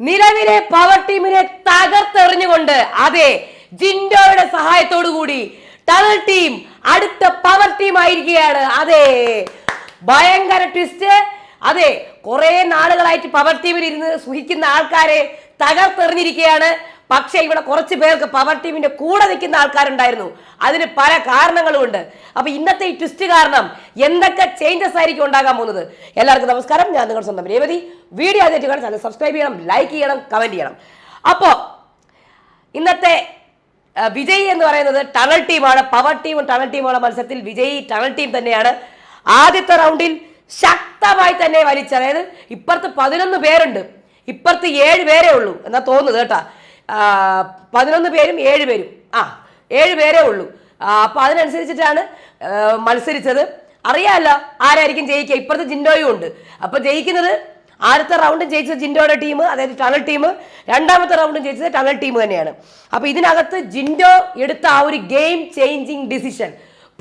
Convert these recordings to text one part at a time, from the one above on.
നിലവിലെ പവർ ടീമിനെ തകർത്തെറിഞ്ഞുകൊണ്ട് അതെ ജിൻഡോയുടെ സഹായത്തോടു കൂടി ടണൽ ടീം അടുത്ത പവർ ടീം ആയിരിക്കുകയാണ്. അതെ ഭയങ്കര ട്വിസ്റ്റ് അതെ കുറെ നാളുകളായിട്ട് പവർ ടീമിൽ ഇരുന്ന് സുഖിക്കുന്ന ആൾക്കാരെ തകർത്തെറിഞ്ഞിരിക്കുകയാണ്. പക്ഷേ ഇവിടെ കുറച്ച് പേർക്ക് പവർ ടീമിന്റെ കൂടെ നിൽക്കുന്ന ആൾക്കാരുണ്ടായിരുന്നു. അതിന് പല കാരണങ്ങളും ഉണ്ട്. അപ്പൊ ഇന്നത്തെ ഈ ട്വിസ്റ്റ് കാരണം എന്തൊക്കെ ചേഞ്ചസ് ആയിരിക്കും ഉണ്ടാകാൻ പോകുന്നത്? എല്ലാവർക്കും നമസ്കാരം. ഞാൻ നിങ്ങളുടെ സ്വന്തം രേവതി. വീഡിയോ ആദ്യമായിട്ട് കാണാൻ ചാനൽ സബ്സ്ക്രൈബ് ചെയ്യണം ലൈക്ക് ചെയ്യണം കമന്റ് ചെയ്യണം. അപ്പോൾ ഇന്നത്തെ വിജയ് എന്ന് പറയുന്നത് ടണൽ ടീമാണ് പവർ ടീമും ടണൽ ടീമുള്ള മത്സരത്തിൽ. വിജയ് ടണൽ ടീം തന്നെയാണ്. ആദ്യത്തെ റൗണ്ടിൽ ശക്തമായി തന്നെ വലിച്ചത് അതായത് ഇപ്പുറത്ത് പതിനൊന്ന് പേരുണ്ട്. ഇപ്പുറത്ത് ഏഴ് പേരേ ഉള്ളൂ എന്നാ തോന്നുന്നത് കേട്ടാ. പതിനൊന്ന് പേരും ഏഴ് പേരും. ആ ഏഴ് പേരേ ഉള്ളൂ. അപ്പോൾ അപ്പൊ അതിനനുസരിച്ചിട്ടാണ് മത്സരിച്ചത്. അറിയാമല്ലോ ആരായിരിക്കും ജയിക്കുക. ഇപ്പുറത്ത് ജിൻഡോയും ഉണ്ട്. അപ്പോൾ ജയിക്കുന്നത് ആദ്യത്തെ റൗണ്ടും ജയിച്ചത് ജിൻഡോയുടെ ടീം അതായത് ടണൽ ടീം രണ്ടാമത്തെ റൗണ്ടും ജയിച്ചത് ടണൽ ടീം തന്നെയാണ്. അപ്പോൾ ഇതിനകത്ത് ജിൻഡോ എടുത്ത ആ ഒരു ഗെയിം ചേഞ്ചിങ് ഡിസിഷൻ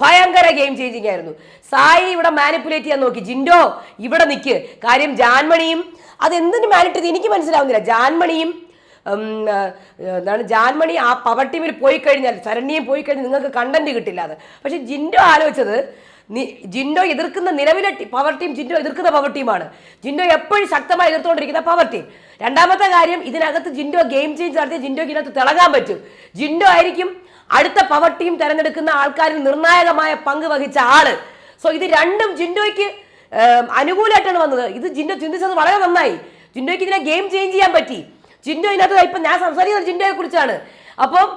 ഭയങ്കര ഗെയിം ചേഞ്ചിങ് ആയിരുന്നു. സായി ഇവിടെ മാനിപ്പുലേറ്റ് ചെയ്യാൻ നോക്കി. ജിൻഡോ ഇവിടെ നിൽക്ക് കാര്യം ജാൻമണിയും അതെന്തിനു ചെയ്ത്? എനിക്ക് മനസ്സിലാവുന്നില്ല. ജാൻമണിയും എന്താണ് ജാൻമണി ആ പവർ ടീമിൽ പോയി കഴിഞ്ഞാൽ ശരണ്യം പോയി കഴിഞ്ഞാൽ നിങ്ങൾക്ക് കണ്ടന്റ് കിട്ടില്ല അത്. പക്ഷെ ജിൻഡോ ആലോചിച്ചത് ജിൻഡോ എതിർക്കുന്ന നിലവിലെ പവർ ടീം ജിൻഡോ എതിർക്കുന്ന പവർ ടീമാണ് ജിൻഡോ എപ്പോഴും ശക്തമായി എതിർത്തുകൊണ്ടിരിക്കുന്ന പവർ ടീം രണ്ടാമത്തെ കാര്യം ഇതിനകത്ത് ജിൻഡോ ഗെയിം ചേഞ്ച് നടത്തിയ ജിൻഡോക്ക് ഇതിനകത്ത് തിളങ്ങാൻ പറ്റും. ജിൻഡോ ആയിരിക്കും അടുത്ത പവർ ടീം തിരഞ്ഞെടുക്കുന്ന ആൾക്കാരിൽ നിർണായകമായ പങ്ക് വഹിച്ച ആൾ. സോ ഇത് രണ്ടും ജിൻഡോയ്ക്ക് അനുകൂലമായിട്ടാണ് വന്നത്. ഇത് ജിൻഡോ ചിന്തിച്ചത് വളരെ നന്നായി. ജിൻഡോയ്ക്ക് ഇതിനെ ഗെയിം ചേഞ്ച് ചെയ്യാൻ പറ്റി. ജിൻഡോ ഇതിനകത്ത് ഇപ്പം ഞാൻ സംസാരിക്കുന്നത് ജിൻഡോയെ കുറിച്ചാണ്. അപ്പം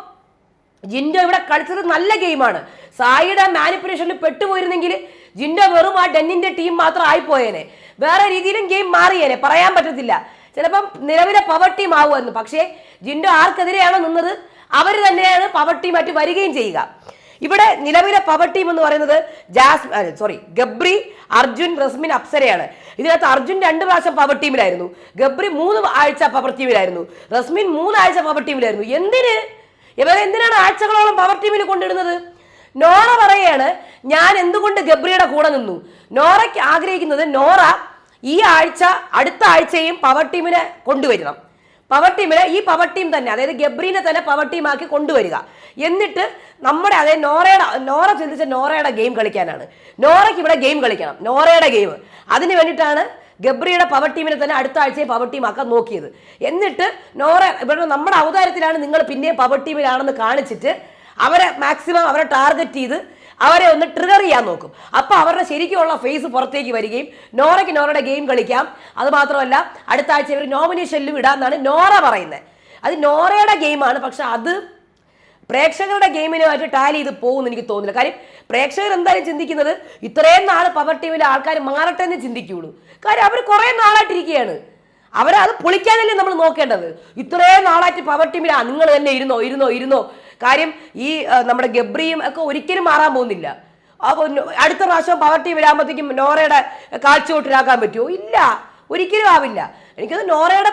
ജിൻഡോ ഇവിടെ കളിച്ചത് നല്ല ഗെയിമാണ്. സായിയുടെ മാനിപ്പുലേഷനിൽ പെട്ടുപോയിരുന്നെങ്കിൽ ജിൻഡോ വെറും ആ ഡെന്നിന്റെ ടീം മാത്രം ആയിപ്പോയേനെ. വേറെ രീതിയിലും ഗെയിം മാറിയേനെ. പറയാൻ പറ്റത്തില്ല. ചിലപ്പം നിലവിലെ പവർ ടീം ആവുമായിരുന്നു. പക്ഷേ ജിൻഡോ ആർക്കെതിരെയാണോ നിന്നത് അവർ തന്നെയാണ് പവർ ടീമായിട്ട് വരികയും ചെയ്യുക. ഇവിടെ നിലവിലെ പവർ ടീം എന്ന് പറയുന്നത് ജാസ് സോറി ഗബ്രി അർജുൻ റസ്മിൻ അപ്സരയാണ്. ഇതിനകത്ത് അർജുൻ രണ്ട് പ്രാവശ്യം പവർ ടീമിലായിരുന്നു. ഗബ്രി മൂന്ന് ആഴ്ച പവർ ടീമിലായിരുന്നു. റസ്മിൻ മൂന്നാഴ്ച പവർ ടീമിലായിരുന്നു. എന്തിന്? ഇവരെ എന്തിനാണ് ആഴ്ചകളോളം പവർ ടീമിൽ കൊണ്ടിടുന്നത്? നോറ പറയാണ് ഞാൻ എന്തുകൊണ്ട് ഗബ്രിയുടെ കൂടെ നിന്നു? നോറയ്ക്ക് ആഗ്രഹിക്കുന്നത് നോറ ഈ ആഴ്ച അടുത്ത ആഴ്ചയും പവർ ടീമിനെ കൊണ്ടുവരണം. പവർ ടീമിനെ ഈ പവർ ടീം തന്നെ അതായത് ഗബ്രീനെ തന്നെ പവർ ടീമാക്കി കൊണ്ടുവരിക. എന്നിട്ട് നമ്മുടെ അതായത് നോറയുടെ നോറ ചിന്തിച്ച നോറയുടെ ഗെയിം കളിക്കാനാണ്. നോറയ്ക്ക് ഇവിടെ ഗെയിം കളിക്കണം നോറയുടെ ഗെയിം അതിന് വേണ്ടിയിട്ടാണ് ഗബ്രിയുടെ പവർ ടീമിനെ തന്നെ അടുത്ത ആഴ്ചയെ പവർ ടീമാക്കാൻ നോക്കിയത്. എന്നിട്ട് നോറ ഇവിടെ നമ്മുടെ അവതാരത്തിലാണ് നിങ്ങൾ പിന്നെയും പവർ ടീമിലാണെന്ന് കാണിച്ചിട്ട് അവരെ മാക്സിമം അവരെ ടാർഗറ്റ് ചെയ്ത് അവരെ ഒന്ന് ട്രിഗർ ചെയ്യാൻ നോക്കും. അപ്പൊ അവരുടെ ശരിക്കുള്ള ഫേസ് പുറത്തേക്ക് വരികയും നോറയ്ക്ക് നോറയുടെ ഗെയിം കളിക്കാം. അത് മാത്രമല്ല അടുത്ത ആഴ്ച ഇവർ നോമിനേഷനിലും ഇടാന്നാണ് നോറ പറയുന്നത് അത് നോറയുടെ ഗെയിമാണ് പക്ഷെ അത് പ്രേക്ഷകരുടെ ഗെയിമിനുമായിട്ട് ടാലി ചെയ്ത് പോകുമെന്ന് എനിക്ക് തോന്നുന്നില്ല. കാര്യം പ്രേക്ഷകർ എന്തായാലും ചിന്തിക്കുന്നത് ഇത്രയും നാൾ പവർ ടീമിലെ ആൾക്കാർ മാറട്ടെ എന്ന് ചിന്തിക്കുള്ളൂ കാര്യം അവർ കുറേ നാളായിട്ടിരിക്കുകയാണ്. അവരത് പൊളിക്കാനല്ലേ നമ്മൾ നോക്കേണ്ടത്. ഇത്രയും നാളായിട്ട് പവർ ടീമിലാ നിങ്ങൾ തന്നെ ഇരുന്നോ ഇരുന്നോ ഇരുന്നോ കാര്യം ഈ നമ്മുടെ ഗബ്രിയും ഒക്കെ ഒരിക്കലും മാറാൻ പോകുന്നില്ല. അപ്പൊ നോ- അടുത്ത പ്രാവശ്യം പവർ ടീമിലാകുമ്പോഴത്തേക്കും നോറയുടെ കാഴ്ചവോട്ടിലാക്കാൻ പറ്റുമോ? ഇല്ല. ഒരിക്കലും ആവില്ല. എനിക്കത് നോറയുടെ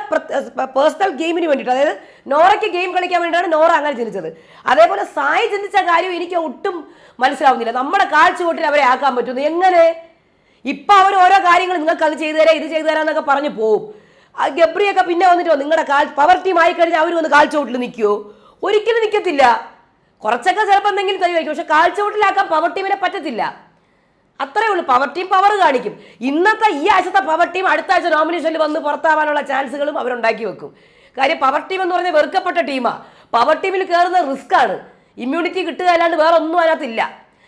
പേഴ്സണൽ ഗെയിമിന് വേണ്ടിയിട്ട് അതായത് നോറയ്ക്ക് ഗെയിം കളിക്കാൻ വേണ്ടിയിട്ടാണ് നോറ അങ്ങനെ ചിന്തിച്ചത്. അതേപോലെ സായി ചിന്തിച്ച കാര്യം എനിക്ക് ഒട്ടും മനസ്സിലാവുന്നില്ല. നമ്മുടെ കാഴ്ചവോട്ടിൽ അവരെ ആക്കാൻ പറ്റുന്നു. എങ്ങനെ? ഇപ്പൊ അവർ ഓരോ കാര്യങ്ങൾ നിങ്ങൾക്ക് അത് ചെയ്തു തരാം ഇത് ചെയ്തു തരാം എന്നൊക്കെ പറഞ്ഞു പോവും. ഗബ്രിയൊക്കെ പിന്നെ വന്നിട്ടോ നിങ്ങളുടെ കാൽ പവർ ടീം ആയി കഴിഞ്ഞാൽ അവർ വന്ന് കാഴ്ചവോട്ടിൽ നിൽക്കുമോ ഒരിക്കലും നിൽക്കത്തില്ല കുറച്ചൊക്കെ ചിലപ്പോൾ എന്തെങ്കിലും കഴിവായിരിക്കും പക്ഷെ കാഴ്ചവോട്ടിലാക്കാൻ പവർ ടീമിനെ പറ്റത്തില്ല. അത്രേ ഉള്ളൂ. പവർ ടീം പവർ കാണിക്കും. ഇന്നത്തെ ഈ ആഴ്ചത്തെ പവർ ടീം അടുത്ത ആഴ്ച നോമിനേഷനിൽ വന്ന് പുറത്താവാനുള്ള ചാൻസുകളും അവരുണ്ടാക്കി വെക്കും. കാര്യം പവർ ടീം എന്ന് പറഞ്ഞാൽ വെറുക്കപ്പെട്ട ടീമാണ് പവർ ടീമിൽ കയറുന്ന റിസ്ക് ആണ്. ഇമ്മ്യൂണിറ്റി കിട്ടുക അല്ലാണ്ട് വേറെ ഒന്നും അതിനകത്തില്ല.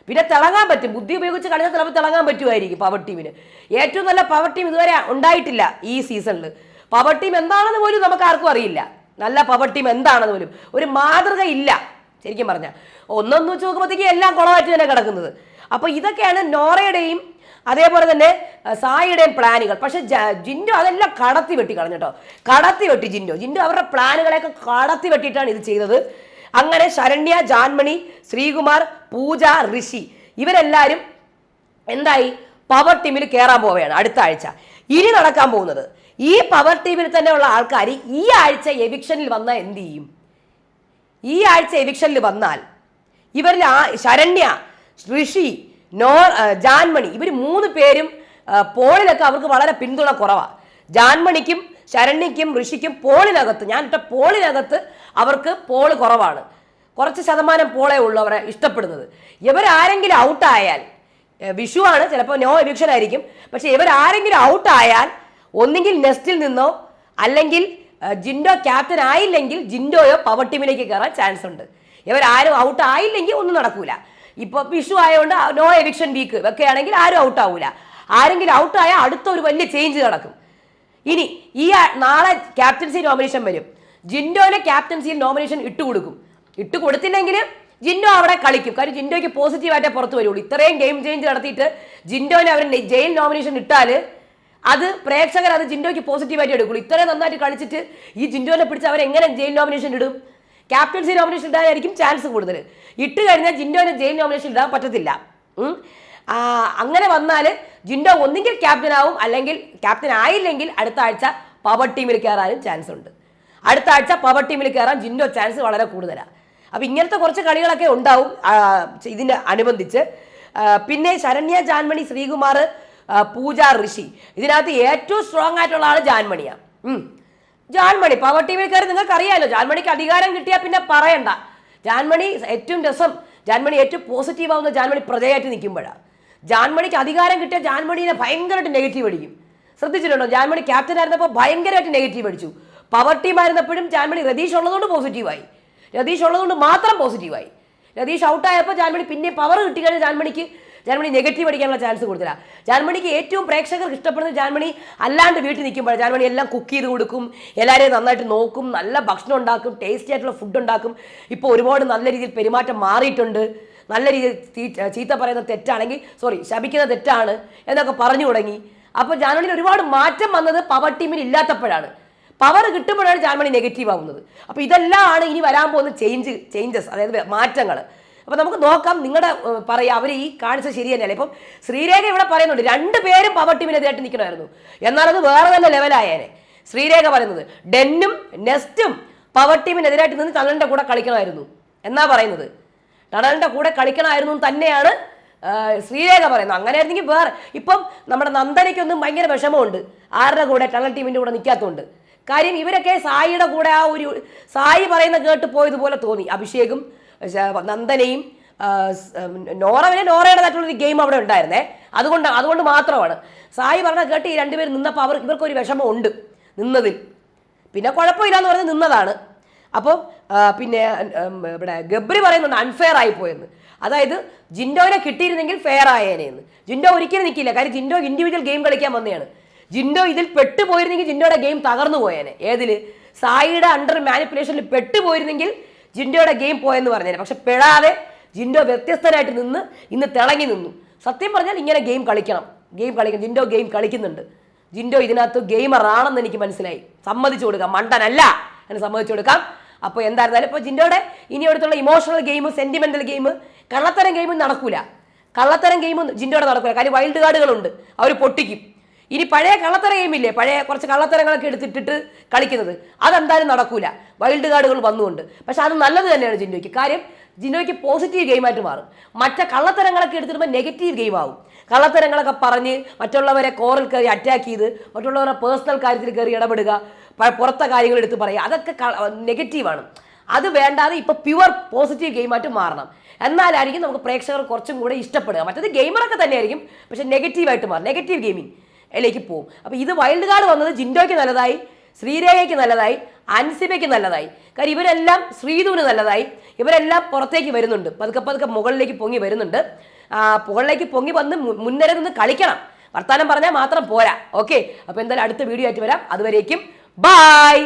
പിന്നെ തിളങ്ങാൻ പറ്റും. ബുദ്ധി ഉപയോഗിച്ച് കളിച്ചാൽ ചിലപ്പോൾ തിളങ്ങാൻ പറ്റുമായിരിക്കും പവർ ടീമിന് ഏറ്റവും നല്ല പവർ ടീം ഇതുവരെ ഉണ്ടായിട്ടില്ല ഈ സീസണിൽ പവർ ടീം എന്താണെന്ന് പോലും നമുക്ക് ആർക്കും അറിയില്ല. നല്ല പവർ ടീം എന്താണെന്ന് പോലും. ഒരു മാതൃക ഇല്ല ശരിക്കും പറഞ്ഞാൽ ഒന്നൊന്ന് വെച്ച് നോക്കുമ്പോഴത്തേക്ക് എല്ലാം കുളമായിട്ട് തന്നെ കിടക്കുന്നത്. അപ്പോൾ ഇതൊക്കെയാണ് നോറയുടെയും അതേപോലെ തന്നെ സായിയുടെയും പ്ലാനുകൾ. പക്ഷെ ജിൻഡോ അതെല്ലാം കടത്തി വെട്ടി കളഞ്ഞു കേട്ടോ കടത്തി വെട്ടി ജിൻഡോ. ജിൻഡോ അവരുടെ പ്ലാനുകളെയൊക്കെ കടത്തി വെട്ടിയിട്ടാണ് ഇത് ചെയ്തത്. അങ്ങനെ ശരണ്യ ജാൻമണി ശ്രീകുമാർ പൂജ ഋഷി ഇവരെല്ലാവരും എന്തായി? പവർ ടീമിൽ കയറാൻ പോവുകയാണ് അടുത്ത ആഴ്ച. ഇനി നടക്കാൻ പോകുന്നത് ഈ പവർ ടീമിൽ തന്നെയുള്ള ആൾക്കാർ ഈ ആഴ്ച എവിക്ഷനിൽ വന്നാൽ എന്ത് ചെയ്യും? ഈ ആഴ്ച എവിക്ഷനിൽ വന്നാൽ ഇവരിൽ ആ ശരണ്യ ഋഷി നോ ജാൻമണി ഇവർ മൂന്ന് പേരും പോളിലൊക്കെ അവർക്ക് വളരെ പിന്തുണ കുറവാണ് ജാൻമണിക്കും ശരണ്യയ്ക്കും ഋഷിക്കും പോളിനകത്ത് ഞാൻ ഇട്ട പോളിനകത്ത് അവർക്ക് പോൾ കുറവാണ്. കുറച്ച് ശതമാനം പോളേ ഉള്ളൂ അവരെ ഇഷ്ടപ്പെടുന്നത്. ഇവരാരെങ്കിലും ഔട്ടായാൽ വിഷുവാണ് ചിലപ്പോൾ നോ എവിക്ഷൻ ആയിരിക്കും. പക്ഷേ ഇവരാരെങ്കിലും ഔട്ടായാൽ ഒന്നുകിൽ നെസ്റ്റിൽ നിന്നോ അല്ലെങ്കിൽ ജിൻഡോ ക്യാപ്റ്റൻ ആയില്ലെങ്കിൽ ജിൻഡോയോ പവർ ടീമിലേക്ക് കയറാൻ ചാൻസ് ഉണ്ട്. ഇവരാരും ഔട്ട് ആയില്ലെങ്കിൽ ഒന്നും നടക്കൂല. ഇപ്പൊ വിഷു ആയതുകൊണ്ട് നോ എവിക്ഷൻ വീക്ക് ഒക്കെ ആണെങ്കിൽ ആരും ഔട്ട് ആവൂല. ആരെങ്കിലും ഔട്ട് ആയാൽ അടുത്ത ഒരു വലിയ ചേഞ്ച് നടക്കും. ഇനി ഈ നാളെ ക്യാപ്റ്റൻസി നോമിനേഷൻ വരും. ജിൻഡോയിലെ ക്യാപ്റ്റൻസിയിൽ നോമിനേഷൻ ഇട്ട് കൊടുക്കും. ഇട്ട് കൊടുത്തില്ലെങ്കിൽ ജിൻഡോ അവിടെ കളിക്കും. കാര്യം ജിൻഡോയ്ക്ക് പോസിറ്റീവായിട്ടേ പുറത്ത് വരുള്ളൂ. ഇത്രയും ഗെയിം ചേഞ്ച് നടത്തിയിട്ട് ജിൻഡോനെ അവർ ജയിൽ നോമിനേഷൻ ഇട്ടാൽ അത് പ്രേക്ഷകർ അത് ജിൻഡോയ്ക്ക് പോസിറ്റീവായിട്ട് എടുക്കുള്ളൂ. ഇത്രയും നന്നായിട്ട് കളിച്ചിട്ട് ഈ ജിൻഡോനെ പിടിച്ച് അവരെങ്ങനെ ജയിൽ നോമിനേഷൻ ഇടും? ക്യാപ്റ്റൻസി നോമിനേഷൻ ഇടാനായിരിക്കും ചാൻസ് കൂടുതൽ ഇട്ട് കഴിഞ്ഞാൽ ജിൻഡോനെ ജയിൽ നോമിനേഷൻ ഇടാൻ പറ്റത്തില്ല. അങ്ങനെ വന്നാൽ ജിൻഡോ ഒന്നുകിൽ ക്യാപ്റ്റൻ ആവും അല്ലെങ്കിൽ ക്യാപ്റ്റൻ ആയില്ലെങ്കിൽ അടുത്ത ആഴ്ച പവർ ടീമിൽ കയറാനും ചാൻസ് ഉണ്ട്. അടുത്ത ആഴ്ച പവർ ടീമിൽ കയറാൻ ജിൻഡോ ചാൻസ് വളരെ കൂടുതലാണ് അപ്പം ഇങ്ങനത്തെ കുറച്ച് കളികളൊക്കെ ഉണ്ടാവും ഇതിന് അനുബന്ധിച്ച്. പിന്നെ ശരണ്യ ജാൻമണി ശ്രീകുമാർ പൂജ ഋഷി. ഇതിനകത്ത് ഏറ്റവും സ്ട്രോങ് ആയിട്ടുള്ള ആൾ ജാൻമണിയാണ്. ജാൻമണി പവർ ടീമിൽ കയറി നിങ്ങൾക്ക് അറിയാമല്ലോ ജാൻമണിക്ക് അധികാരം കിട്ടിയാൽ പിന്നെ പറയണ്ട. ജാൻമണി ഏറ്റവും രസം ജാൻമണി ഏറ്റവും പോസിറ്റീവ് ആവുന്ന ജാൻമണി പ്രജയായിട്ട് നിൽക്കുമ്പോഴാണ് ജാൻമണിക്ക് അധികാരം കിട്ടിയ ജാൻമണിനെ ഭയങ്കരമായിട്ട് നെഗറ്റീവ് അടിക്കും. ശ്രദ്ധിച്ചിട്ടുണ്ടോ? ജാൻമണി ക്യാപ്റ്റൻ ആയിരുന്നപ്പോൾ ഭയങ്കരമായിട്ട് നെഗറ്റീവ് അടിച്ചു. പവർ ടീം ആയിരുന്നപ്പോഴും ജാൻമണി രതീഷ് ഉള്ളതുകൊണ്ട് പോസിറ്റീവായി രതീഷ് ഉള്ളതുകൊണ്ട് മാത്രം പോസിറ്റീവായി രതീഷ് ഔട്ടായപ്പോൾ ജാൻമണി പിന്നെ പവർ കിട്ടിക്കഴിഞ്ഞാൽ ജാൻമണിക്ക് ജാൻമണി നെഗറ്റീവ് അടിക്കാനുള്ള ചാൻസ് കൊടുത്തില്ല. ജർമ്മനിക്ക് ഏറ്റവും പ്രേക്ഷകർക്ക് ഇഷ്ടപ്പെടുന്ന ജർമ്മനി അല്ലാണ്ട് വീട്ടിൽ നിൽക്കുമ്പോൾ ജർമ്മനി എല്ലാം കുക്ക് ചെയ്ത് കൊടുക്കും എല്ലാവരെയും നന്നായിട്ട് നോക്കും നല്ല ഭക്ഷണം ഉണ്ടാക്കും ടേസ്റ്റി ആയിട്ടുള്ള ഫുഡ് ഉണ്ടാക്കും. ഇപ്പോൾ ഒരുപാട് നല്ല രീതിയിൽ പെരുമാറ്റം മാറിയിട്ടുണ്ട്. നല്ല രീതിയിൽ ചീത്ത പറയുന്ന തെറ്റാണെങ്കിൽ സോറി ശപിക്കുന്ന തെറ്റാണ് എന്നൊക്കെ പറഞ്ഞു തുടങ്ങി. അപ്പോൾ ജർമ്മനിയിൽ ഒരുപാട് മാറ്റം വന്നത് പവർ ടീമിന് ഇല്ലാത്തപ്പോഴാണ്. പവർ കിട്ടുമ്പോഴാണ് ജർമ്മനി നെഗറ്റീവ് ആവുന്നത്. അപ്പോൾ ഇതെല്ലാം ആണ് ഇനി വരാൻ പോകുന്ന ചേഞ്ച് ചേഞ്ചസ് അതായത് മാറ്റങ്ങൾ. അപ്പോൾ നമുക്ക് നോക്കാം നിങ്ങളുടെ പറയാം അവർ ഈ കാണിച്ചത് ശരി തന്നെയല്ലേ? ഇപ്പം ശ്രീരേഖ ഇവിടെ പറയുന്നുണ്ട് രണ്ട് പേരും പവർ ടീമിനെതിരായിട്ട് നിൽക്കണമായിരുന്നു. എന്നാൽ അത് വേറെ തന്നെ ലെവലായേനെ ശ്രീരേഖ പറയുന്നത് ഡെന്നും നെസ്റ്റും പവർ ടീമിനെതിരായിട്ട് നിന്ന് തണലിന്റെ കൂടെ കളിക്കണമായിരുന്നു. എന്നാ പറയുന്നത്? ടണലിന്റെ കൂടെ കളിക്കണമായിരുന്നു തന്നെയാണ് ശ്രീരേഖ പറയുന്നത്. അങ്ങനെ ആയിരുന്നെങ്കിൽ വേറെ ഇപ്പം നമ്മുടെ നന്ദനയ്ക്കൊന്നും ഭയങ്കര വിഷമമുണ്ട്. ആരുടെ കൂടെ ടണൽ ടീമിന്റെ കൂടെ നിൽക്കാത്തതുകൊണ്ട്. കാര്യം ഇവരൊക്കെ സായിയുടെ കൂടെ ആ ഒരു സായി പറയുന്ന കേട്ട് പോയതുപോലെ തോന്നി. അഭിഷേകും നന്ദനയും നോറ പിന്നെ നോറയുടേതായിട്ടുള്ളൊരു ഗെയിം അവിടെ ഉണ്ടായിരുന്നേ. അതുകൊണ്ട് അതുകൊണ്ട് മാത്രമാണ്. സായി പറഞ്ഞ കേട്ട് ഈ രണ്ടുപേരും നിന്നപ്പോൾ അവർ ഇവർക്കൊരു വിഷമം ഉണ്ട് നിന്നതിൽ. പിന്നെ കുഴപ്പമില്ല എന്ന് പറഞ്ഞ് നിന്നതാണ്. അപ്പം പിന്നെ ഇവിടെ ഗബ്രി പറയുന്നുണ്ട് അൺഫെയർ ആയിപ്പോയെന്ന്. അതായത് ജിൻഡോനെ കിട്ടിയിരുന്നെങ്കിൽ ഫെയർ ആയേനെന്ന്. ജിൻഡോ ഒരിക്കലും നിൽക്കില്ല കാര്യം ജിൻഡോ ഇൻഡിവിജ്വൽ ഗെയിം കളിക്കാൻ വന്നതാണ് ജിൻഡോ ഇതിൽ പെട്ടുപോയിരുന്നെങ്കിൽ ജിൻഡോയുടെ ഗെയിം തകർന്നു പോയേനെ ഏതിൽ സായിയുടെ അണ്ടർ മാനിപ്പുലേഷനിൽ പെട്ടുപോയിരുന്നെങ്കിൽ ജിൻഡോയുടെ ഗെയിം പോയെന്ന് പറഞ്ഞേനെ പക്ഷെ പെടാതെ ജിൻഡോ വ്യത്യസ്തനായിട്ട് നിന്ന് ഇന്ന് തിളങ്ങി നിന്നു. സത്യം പറഞ്ഞാൽ ഇങ്ങനെ ഗെയിം കളിക്കണം. ഗെയിം കളിക്കണം. ജിൻഡോ ഗെയിം കളിക്കുന്നുണ്ട്. ജിൻഡോ ഇതിനകത്ത് ഗെയിമറാണെന്ന് എനിക്ക് മനസ്സിലായി. സമ്മതിച്ചു കൊടുക്കാം. മണ്ടനല്ല എന്ന് സമ്മതിച്ചു കൊടുക്കാം. അപ്പോൾ എന്തായിരുന്നാലും ഇപ്പോൾ ജിൻഡോയുടെ ഇനി അടുത്തുള്ള ഇമോഷണൽ ഗെയിം സെന്റിമെന്റൽ ഗെയിം കള്ളത്തരം ഗെയിം നടക്കൂല. കള്ളത്തരം ഗെയിം ജിൻഡോടെ നടക്കൂല. കാര്യം വൈൽഡ് കാർഡുകളുണ്ട് അവർ പൊട്ടിക്കും. ഇനി പഴയ കള്ളത്തര പഴയ കുറച്ച് കള്ളത്തരങ്ങളൊക്കെ എടുത്തിട്ടിട്ട് കളിക്കുന്നത്. അതെന്തായാലും നടക്കൂല. വൈൽഡ് കാർഡുകൾ വന്നുകൊണ്ട്. പക്ഷെ അത് നല്ലത് തന്നെയാണ് ജിനോയ്ക്ക് കാര്യം ജിനോയ്ക്ക് പോസിറ്റീവ് ഗെയിമായിട്ട് മാറും. മറ്റ കള്ളത്തരങ്ങളൊക്കെ എടുത്തിടുമ്പോൾ നെഗറ്റീവ് ഗെയിം ആവും. കള്ളത്തരങ്ങളൊക്കെ പറഞ്ഞ് മറ്റുള്ളവരെ കോറിൽ കയറി അറ്റാക്ക് ചെയ്ത് മറ്റുള്ളവരെ പേഴ്സണൽ കാര്യത്തിൽ കയറി ഇടപെടുക പുറത്തെ കാര്യങ്ങൾ എടുത്ത് പറയുക അതൊക്കെ നെഗറ്റീവാണ് അത് വേണ്ടാതെ ഇപ്പൊ പ്യുവർ പോസിറ്റീവ് ഗെയിമായിട്ട് മാറണം. എന്നാലായിരിക്കും നമുക്ക് പ്രേക്ഷകർ കുറച്ചും കൂടെ ഇഷ്ടപ്പെടുക. മറ്റത് ഗെയിമറൊക്കെ തന്നെയായിരിക്കും പക്ഷെ നെഗറ്റീവായിട്ട് മാറും നെഗറ്റീവ് ഗെയിമിംഗ് ലേക്ക് പോകും അപ്പോൾ ഇത് വൈൽഡ് കാർഡ് വന്നത് ജിൻഡോയ്ക്ക് നല്ലതായി ശ്രീരേഖയ്ക്ക് നല്ലതായി അൻസിബയ്ക്ക് നല്ലതായി. കാര്യം ഇവരെല്ലാം ശ്രീധുവിന് നല്ലതായി. ഇവരെല്ലാം പുറത്തേക്ക് വരുന്നുണ്ട്. പതുക്കെ പതുക്കെ മുകളിലേക്ക് പൊങ്ങി വരുന്നുണ്ട്. മുകളിലേക്ക് പൊങ്ങി വന്ന് മുന്നരെ നിന്ന് കളിക്കണം. വർത്താനം പറഞ്ഞാൽ മാത്രം പോരാ. ഓക്കെ? അപ്പോൾ എന്തായാലും അടുത്ത വീഡിയോ ആയിട്ട് വരാം. അതുവരേക്കും ബായ്